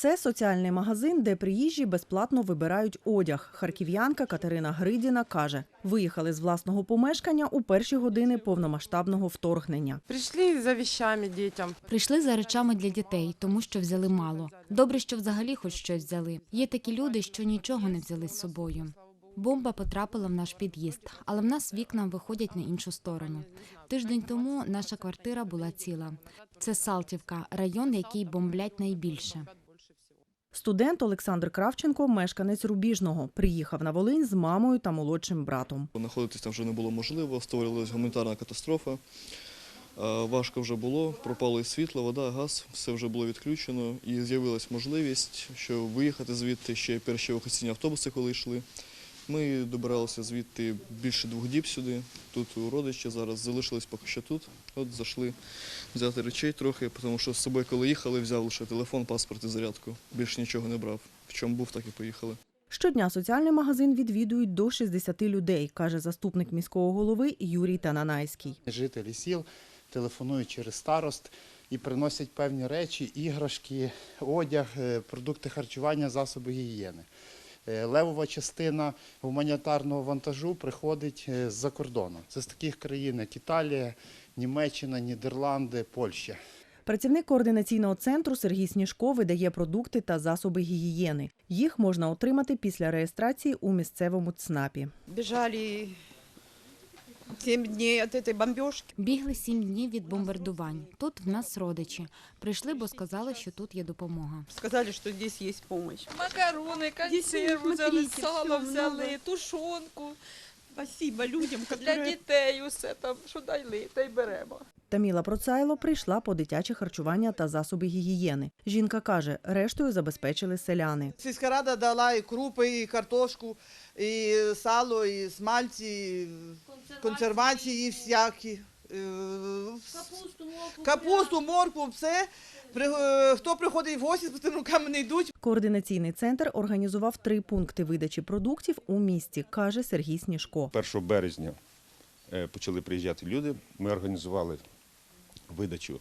Це соціальний магазин, де приїжджі безплатно вибирають одяг. Харків'янка Катерина Гридіна каже, виїхали з власного помешкання у перші години повномасштабного вторгнення. Пришли за вещами детям. Прийшли за речами для дітей, тому що взяли мало. Добре, що взагалі хоч щось взяли. Є такі люди, що нічого не взяли з собою. Бомба потрапила в наш під'їзд, але в нас вікна виходять на іншу сторону. Тиждень тому наша квартира була ціла. Це Салтівка, район, який бомблять найбільше. Студент Олександр Кравченко, мешканець Рубіжного, приїхав на Волинь з мамою та молодшим братом. Знаходитися там вже не було можливо, створювалася гуманітарна катастрофа. Е, Важко вже було, пропало і світло, вода, газ, все вже було відключено. І з'явилась можливість, що виїхати звідти ще перші евакуаційні автобуси, коли йшли. Ми добиралися звідти більше двох діб сюди. Тут у родичі зараз залишились поки що тут. От зайшли взяти речей трохи, тому що з собою, коли їхали, взяв лише телефон, паспорт і зарядку. Більше нічого не брав. В чому був, так і поїхали. Щодня соціальний магазин відвідують до 60 людей, каже заступник міського голови Юрій Тананайський. Жителі сіл телефонують через старост і приносять певні речі, іграшки, одяг, е, продукти харчування, засоби гігієни. Е, Левова частина гуманітарного вантажу приходить е, з-за кордону. Це з таких країн, як Італія, Німеччина, Нідерланди, Польща. Працівник координаційного центру Сергій Сніжко видає продукти та засоби гігієни. Їх можна отримати після реєстрації у місцевому ЦНАПі. бежали 7 днів від цієї бомбіжки. Бігли сім днів від бомбардувань. Тут в нас родичі. Прийшли, бо сказали, що тут є допомога. Сказали, що тут є допомога. Макарони, консерву взяли, сало взяли, тушонку. Спасибо людям, Для дітей усе там, що дали, та й беремо. Таміла Процайло прийшла по дитяче харчування та засоби гігієни. Жінка каже, рештою забезпечили селяни. Сільська рада дала і крупи, і картошку, і сало, і смальці, і консервації всякі. Капусту, моркву. Капусту, моркву, все. При- Хто приходить в гості, з пустими руками не йдуть. Координаційний центр організував три пункти видачі продуктів у місті, каже Сергій Сніжко. 1 березня е, почали приїжджати люди. Ми організували видачу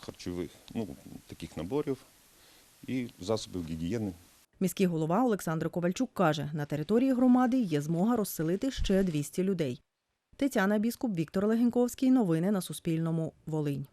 харчових ну, таких наборів і засобів гігієни. Міський голова Олександр Ковальчук каже, на території громади є змога розселити ще 200 людей. Тетяна Біскуп, Віктор Легеньковський. Новини на Суспільному. Волинь.